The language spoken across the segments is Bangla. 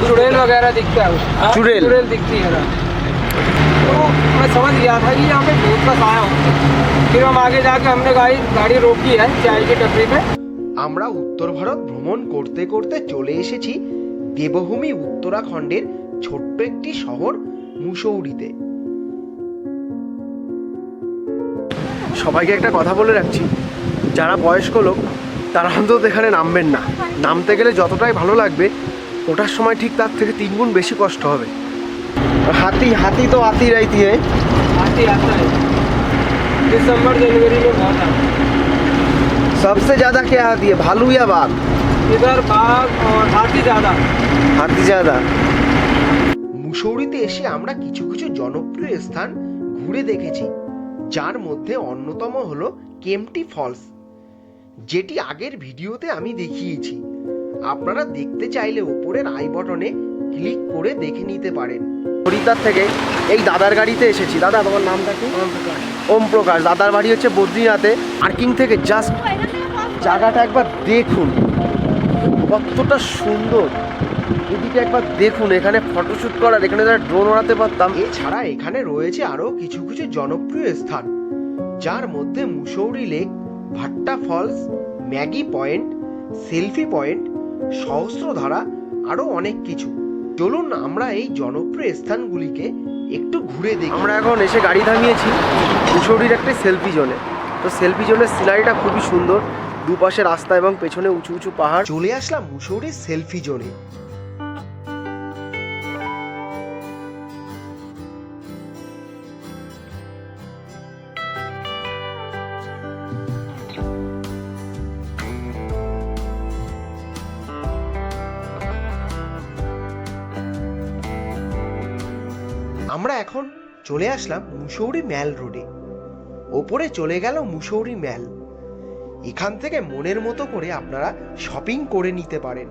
चुड़ैल वगैरह दिखता है उसमें चुड़ैल? चुड़ैल दिखती है ना तो मैं समझ गया था कि यहाँ पे भूत का साया होता है फिर हम आगे जाके हमने गाड़ी गाड़ी रोकी है चाय की टपरी पे আমরা উত্তর ভারত ভ্রমণ করতে করতে চলে এসেছি দেবভূমি উত্তরাখণ্ডের ছোট্ট একটি শহর মুসৌরিতে সবাইকে একটা কথা বলে রাখছি যারা বয়স্ক লোক তারা অন্তত এখানে নামবেন না নামতে গেলে যতটাই ভালো লাগবে ওঠার সময় ঠিক তার থেকে তিন গুণ বেশি কষ্ট হবে হাতি হাতি তো হাতি রাইতি হ্যাঁ हाथी आता है दिसंबर जनवरी में बहुत आता है सबसे ज्यादा क्या आती है भालू या बाघ इधर बाघ और हाथी ज़्यादा হাতি জাদা মুসৌরিতে এসে আমরা কিছু কিছু জনপ্রিয় স্থান ঘুরে দেখেছি যার মধ্যে অন্যতম হলো কেমটি ফলস যেটি আগের ভিডিওতে আমি দেখিয়েছি আপনারা দেখতে চাইলে উপরের আই বটনে ক্লিক করে দেখে নিতে পারেন। হরিদ্বার থেকে এই দাদার গাড়িতে এসেছি। দাদা, তোমার নামটা কি? ওম প্রকাশ। দাদার বাড়ি হচ্ছে বদ্রীনাথে। পার্কিং থেকে জাস্ট জায়গাটা একবার দেখুন। কতটা সুন্দর। এদিকে একবার দেখুন, এখানে ফটোশ্যুট করার, এখানে যারা ড্রোন ওড়াতে পারতাম। এছাড়া এখানে রয়েছে আরও কিছু কিছু জনপ্রিয় স্থান। যার মধ্যে Mussoorie lake, Bhatta falls, Maggi point, selfie point Sahastradhara আরও অনেক কিছু। চলুন আমরা এই জনপ্রিয় স্থানগুলিকে একটু ঘুরে দেখি। আমরা এখন এসে গাড়ি থামিয়েছি মুসৌরির একটা সেলফি জোনে। তো সেলফি জোনের সিনারিটা খুবই সুন্দর দুপাশে রাস্তা এবং পেছনে উঁচু উঁচু পাহাড়। চলে আসলাম মুসৌরির সেলফি জোনে। আমরা এখন চলে আসলাম মুসৌরি ম্যাল রোডে। ওপরে চলে গেল মুসৌরি ম্যাল। এখান থেকে মনের মতো করে আপনারা শপিং করে নিতে পারেন।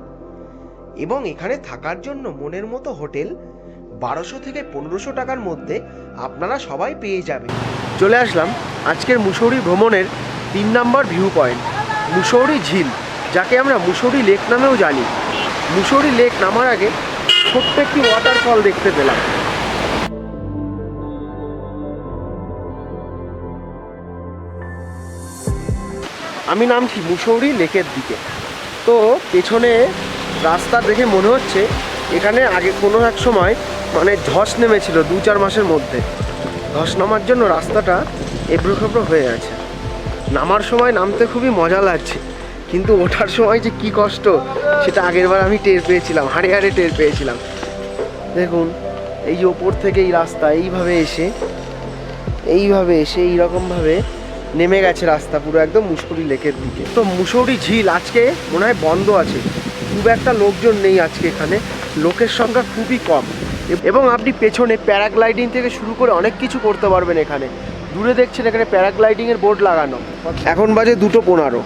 এবং এখানে থাকার জন্য মনের মতো হোটেল বারোশো থেকে পনেরোশো টাকার মধ্যে আপনারা সবাই পেয়ে যাবেন। চলে আসলাম আজকের মুসৌরি ভ্রমণের তিন নম্বর ভিউ পয়েন্ট, মুসৌরি ঝিল, যাকে আমরা মুসৌরি লেক নামেও জানি। মুসৌরি লেক নামার আগে ছোট্ট একটি ওয়াটারফল দেখতে পেলাম। আমি নামছি মুসৌরি লেকের দিকে। তো পেছনে রাস্তা দেখে মনে হচ্ছে এখানে আগে কোনো এক সময় মানে ধস নেমেছিল দু চার মাসের মধ্যে। ধস নামার জন্য রাস্তাটা এবড়ো খেবড়ো হয়ে আছে। নামার সময় নামতে খুবই মজা লাগছে, কিন্তু ওঠার সময় যে কি কষ্ট, সেটা আগেরবার আমি টের পেয়েছিলাম, হাড়ে হাড়ে টের পেয়েছিলাম। দেখুন, এই ওপর থেকে এই রাস্তা এইভাবে এসে এইভাবে এসে এইরকমভাবে নেমে গেছে রাস্তা পুরো একদম মুসৌরি লেকের দিকে। তো মুসৌরি ঝিল আজকে মনে হয় বন্ধ আছে। খুব একটা লোকজন নেই আজকে এখানে। লোকের সংখ্যা খুবই কম। এবং আপনি পেছনে প্যারাগ্লাইডিং থেকে শুরু করে অনেক কিছু করতে পারবেন এখানে। দূরে দেখছেন এখানে প্যারাগ্লাইডিংয়ের বোর্ড লাগানো। এখন বাজে দুটো পনেরো।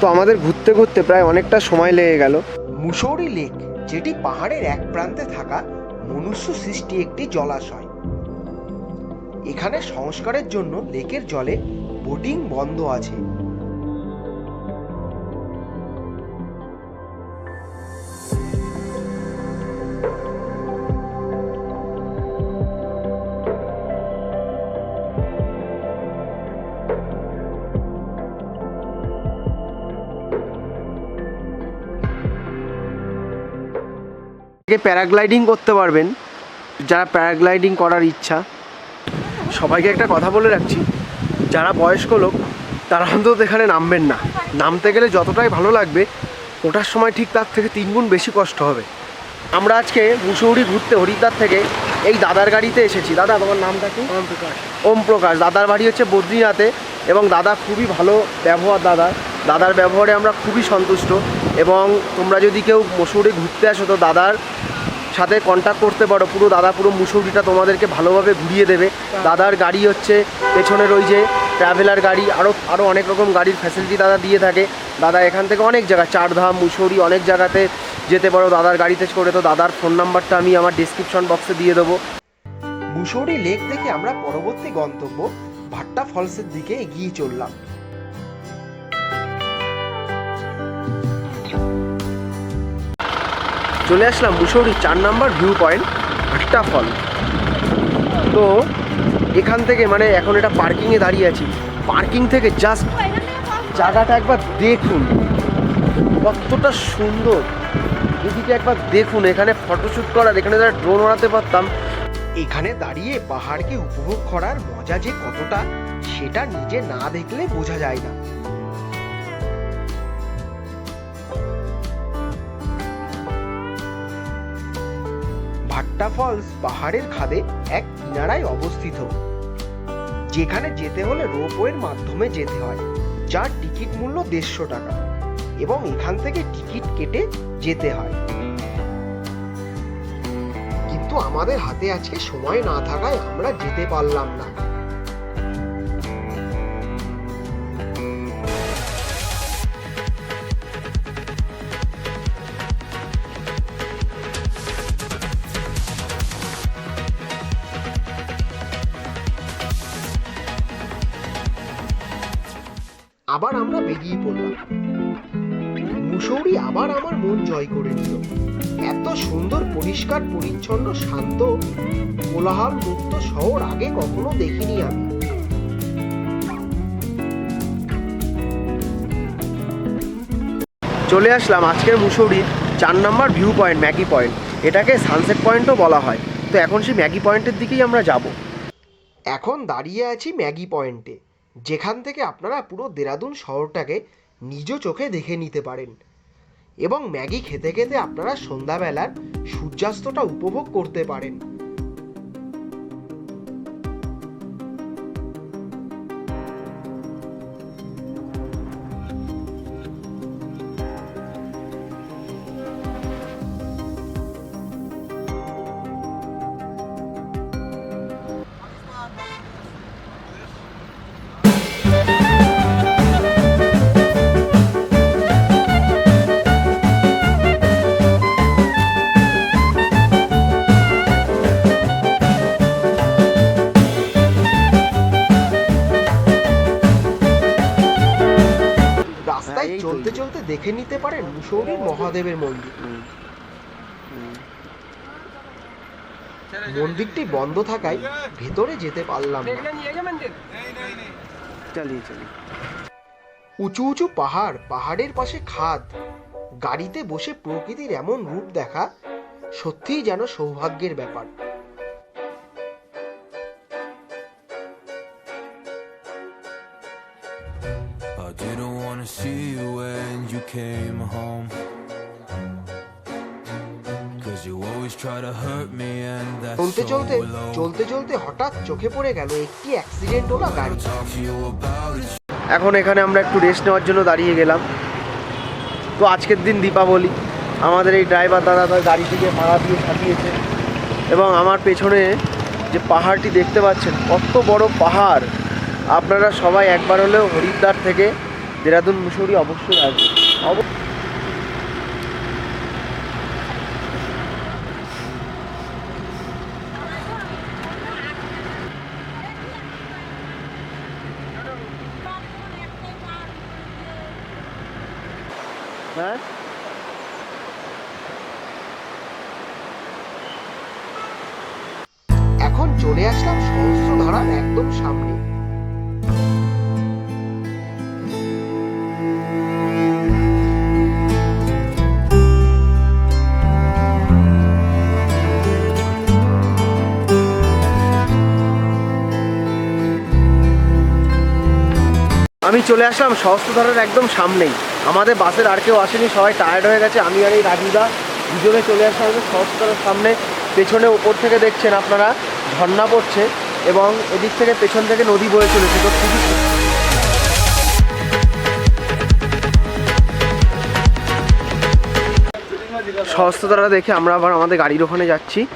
তো আমাদের ঘুরতে ঘুরতে প্রায় অনেকটা সময় লেগে গেল। মুসৌরি লেক যেটি পাহাড়ের এক প্রান্তে থাকা মনুষ্য সৃষ্টি একটি জলাশয়। এখানে সংস্কারের জন্য লেকের জলে বোটিং বন্ধ আছে। প্যারাগ্লাইডিং করতে পারবেন, যারা প্যারাগ্লাইডিং করার ইচ্ছা। সবাইকে একটা কথা বলে রাখছি যারা বয়স্ক লোক তারা অন্তত এখানে নামবেন না। নামতে গেলে যতটাই ভালো লাগবে ওঠার সময় ঠিক তার থেকে তিনগুণ বেশি কষ্ট হবে। আমরা আজকে মুসৌরি ঘুরতে হরিদ্বার থেকে এই দাদার গাড়িতে এসেছি। দাদা তোমার নামটা কি? ওম প্রকাশ। ওম প্রকাশ। দাদার বাড়ি হচ্ছে বদ্রীনাথে এবং দাদা খুবই ভালো ব্যবহার দাদা। দাদার ব্যবহারে আমরা খুবই সন্তুষ্ট এবং তোমরা যদি কেউ মুসৌরি ঘুরতে আসো তো দাদার সাথে কন্ট্যাক্ট করতে পারো। পুরো দাদা, পুরো মুসৌরিটা তোমাদেরকে ভালোভাবে ঘুরিয়ে দেবে। দাদার গাড়ি হচ্ছে পেছনের ওই যে ট্রাভেলার গাড়ি আরও আরও অনেক রকম গাড়ির ফ্যাসিলিটি দাদা দিয়ে থাকে। দাদা এখান থেকে অনেক জায়গা, চারধাম, মুসৌরি, অনেক জায়গাতে যেতে পারো দাদার গাড়িতে করে। তো দাদার ফোন নাম্বারটা আমি আমার ডিসক্রিপশন বক্সে দিয়ে দেবো। মুসৌরি লেক থেকে আমরা পরবর্তী গন্তব্য ভাট্টা ফলসের দিকে এগিয়ে চললাম। চলে আসলাম মুসৌরি চার নাম্বার ভিউ পয়েন্ট ভাট্টা ফল। তো এখান থেকে মানে এখন এটা পার্কিংয়ে দাঁড়িয়ে আছি। পার্কিং থেকে জাস্ট জায়গাটা একবার দেখুন। কতটা সুন্দর। এদিকে একবার দেখুন, এখানে ফটোশ্যুট করার, এখানে যারা ড্রোন ওড়াতে পারতাম, এখানে দাঁড়িয়ে পাহাড়কে উপভোগ করার মজা যে কতটা, সেটা নিজে না দেখলে বোঝা যায় না। ভাট্টা ফলস পাহাড়ের খাদে এক কিনারায় অবস্থিত। যেখানে যেতে হলে রোপওয়ের মাধ্যমে যেতে হয়, যার টিকিট মূল্য দেড়শো টাকা এবং এখান থেকে টিকিট কেটে যেতে হয়। কিন্তু আমাদের হাতে আজকে সময় না থাকায় আমরা যেতে পারলাম না। আবার আমরা বেরিয়ে পড়লাম। মুসৌরি আবার আমার মন জয় করে নিল। এত সুন্দর, পরিষ্কার, পরিচ্ছন্ন, শান্ত কোলাহল মুক্ত শহর আগে কখনো দেখিনি আমি। চলে আসলাম আজকের মুসৌরির চার নম্বর ভিউ পয়েন্ট ম্যাগি পয়েন্ট এটাকে সানসেট পয়েন্টও বলা হয়। তো এখন সেই ম্যাগি পয়েন্টের দিকেই আমরা যাব। এখন দাঁড়িয়ে আছি ম্যাগি পয়েন্টে যেখান থেকে আপনারা পুরো দেরাদুন শহরটাকে নিজ চোখে দেখে নিতে পারেন। এবং ম্যাগি খেতে খেতে আপনারা সন্ধ্যাবেলার সূর্যাস্তটা উপভোগ করতে পারেন। দেখে নিতে পারেন মুসৌরির মহাদেবের মন্দির। মন্দিরটি বন্ধ থাকায় ভেতরে যেতে পারলাম না। উঁচু উঁচু পাহাড় পাহাড়ের পাশে খাদ। গাড়িতে বসে প্রকৃতির এমন রূপ দেখা সত্যিই যেন সৌভাগ্যের ব্যাপার। চলতে চলতে চলতে চলতে হঠাৎ চোখে পড়ে গেল একটি অ্যাক্সিডেন্ট হলো গাড়ি. এখন এখানে আমরা একটু রেস্ট নেওয়ার জন্য দাঁড়িয়ে গেলাম। তো আজকের দিন দীপাবলি। আমাদের এই ড্রাইভার দাদা তার গাড়িটিকে ভাড়া দিয়ে সাজিয়েছে এবং আমার পেছনে যে পাহাড়টি দেখতে পাচ্ছেন কত বড় পাহাড়। আপনারা সবাই একবার হলেও হরিদ্বার থেকে দেরাদুন মুসৌরি অবশ্যই আসবেন। অব- হ্যাঁ? এখন চলে আসলাম সহস্রধারার একদম সামনে। আমি চলে আসলাম সহস্রধারার একদম সামনেই। আমাদের বাসের আর কেউ আসেনি, সবাই টায়ার্ড হয়ে গেছে। আমি আর এই রাজুদা দুজনে চলে আসলাম সহস্রধারার সামনে। পেছনে ওপর থেকে দেখছেন আপনারা, ঝর্ণা পড়ছে এবং এদিক থেকে পেছন থেকে নদী বয়ে চলেছে। তো খুবই সু- সহস্রধারা দেখে আমরা আবার আমাদের গাড়ির ওখানে যাচ্ছি।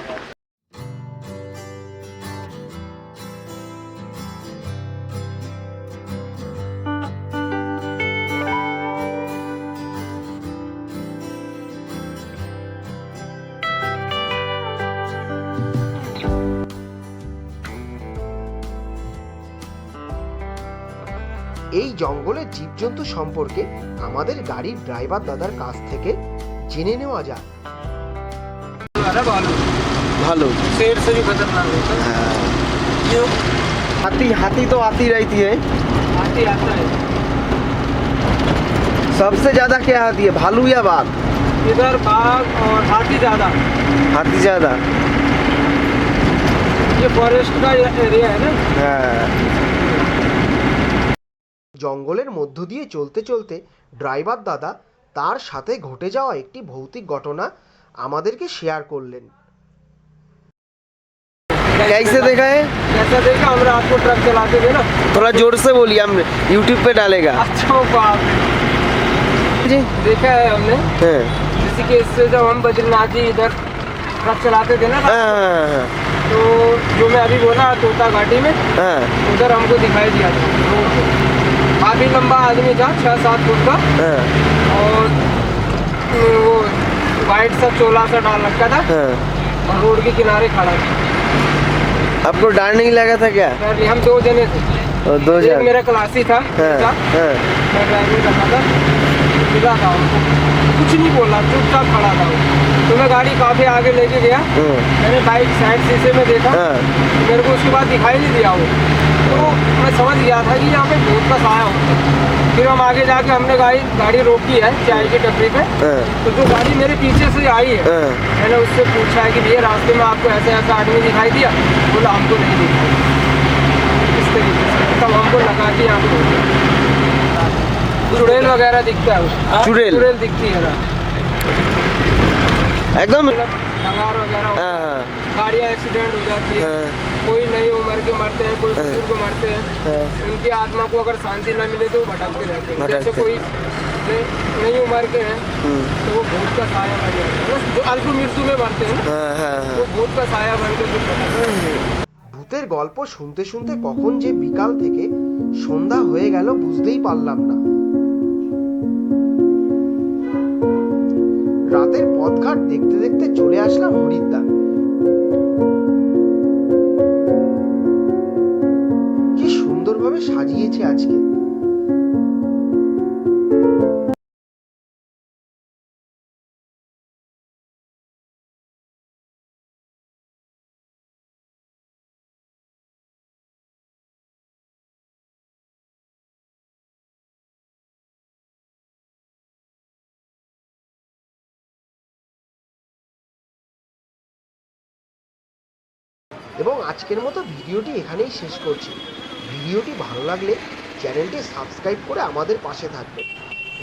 এই জঙ্গলের জীবজন্তু সম্পর্কে আমাদের গাড়ির ড্রাইভার দাদার কাছ থেকে জেনে নেওয়া যাক खतरनाक है भालू भालू शेर से भी खतरनाक होता है हाँ। क्यों हाथी हाथी तो आती रहती है हाथी आता है सबसे ज्यादा क्या आती है भालू या बाघ इधर बाघ और हाथी ज़्यादा हाथी ज्यादा ये फॉरेस्ट का एरिया है ना হ্যাঁ জঙ্গলের মধ্য দিয়ে চলতে চলতে ড্রাইভার দাদা তার সাথে ঘটে যাওয়া একটি ভৌতিক ঘটনা আমাদেরকে শেয়ার করলেন कैसे देखा है कैसा देखा हम रात को ट्रक चलाते थे ना थोड़ा जोर से बोलिए हम यूट्यूब पे डालेगा अच्छा बाप जी देखा है हमने हाँ जैसे कि इससे जब हम बद्रीनाथ जी इधर ट्रक चलाते थे ना हाँ तो जो मैं अभी बोला तोता घाटी में हाँ उधर हमको दिखाई दिया था रोड पे। काफ़ी लंबा आदमी था छः सात फुट का। हाँ। और वो वाइट सा चोला सा डाल रखा था। हाँ। और रोड के किनारे खड़ा था। आपको डर नहीं लगा था क्या? हम दो जने थे। दो जने? मेरा क्लासी था हाँ था। हाँ। मैं ड्राइविंग करता था। मिला था उनको कुछ नहीं बोला चुपचाप खड़ा था वो। तो मैं गाड़ी काफ़ी आगे लेके गया। हाँ। मैंने बाइक साइड शीशे में देखा। हाँ। मेरे को उसके बाद दिखाई नहीं दिया वो। तो मैं समझ गया था कि यहाँ पे भूत का साया होता फिर हम आगे जाके हमने गाड़ी गाड़ी रोकी है चाय की टपरी पे। हाँ। तो जो गाड़ी मेरे पीछे से आई है हाँ। मैंने उससे पूछा है कि भैया रास्ते में आपको ऐसा ऐसा आदमी दिखाई दिया? बोला हमको नहीं दिखाई इस तरीके से। तब हमको लगा कि यहाँ पे है। चुड़ैल वगैरह दिखता है उसमें चुड़ैल? चुड़ैल दिखती है ना एकदम कंगार वगैरह होता है। हाँ गाड़ियाँ एक्सीडेंट हो जाती है हाँ कोई नई उम्र के मरते हैं कोई हाँ। बुजुर्ग मरते हैं हाँ उनकी आत्मा को अगर शांति न मिले तो वो भटकते रहते हैं भटकते। जैसे कोई नई- नई उम्र के हैं हम्म, तो वो भूत का साया बन जाते हैं जो अल्प मृत्यु में मरते हैं ना हाँ हाँ वो हाँ भूत का साया बन के फिर भटकते हैं ভূতের গল্প শুনতে শুনতে কখন যে বিকাল থেকে সন্ধ্যা হয়ে গেল বুঝতেই পারলাম না রাতের পথঘাট দেখতে দেখতে চলে আসলাম হরিদ্বার। কি সুন্দরভাবে সাজিয়েছে আজকে। এবং আজকের মতো ভিডিওটি এখানেই শেষ করছি। ভিডিওটি ভালো লাগলে চ্যানেলটি সাবস্ক্রাইব করে আমাদের পাশে থাকবেন।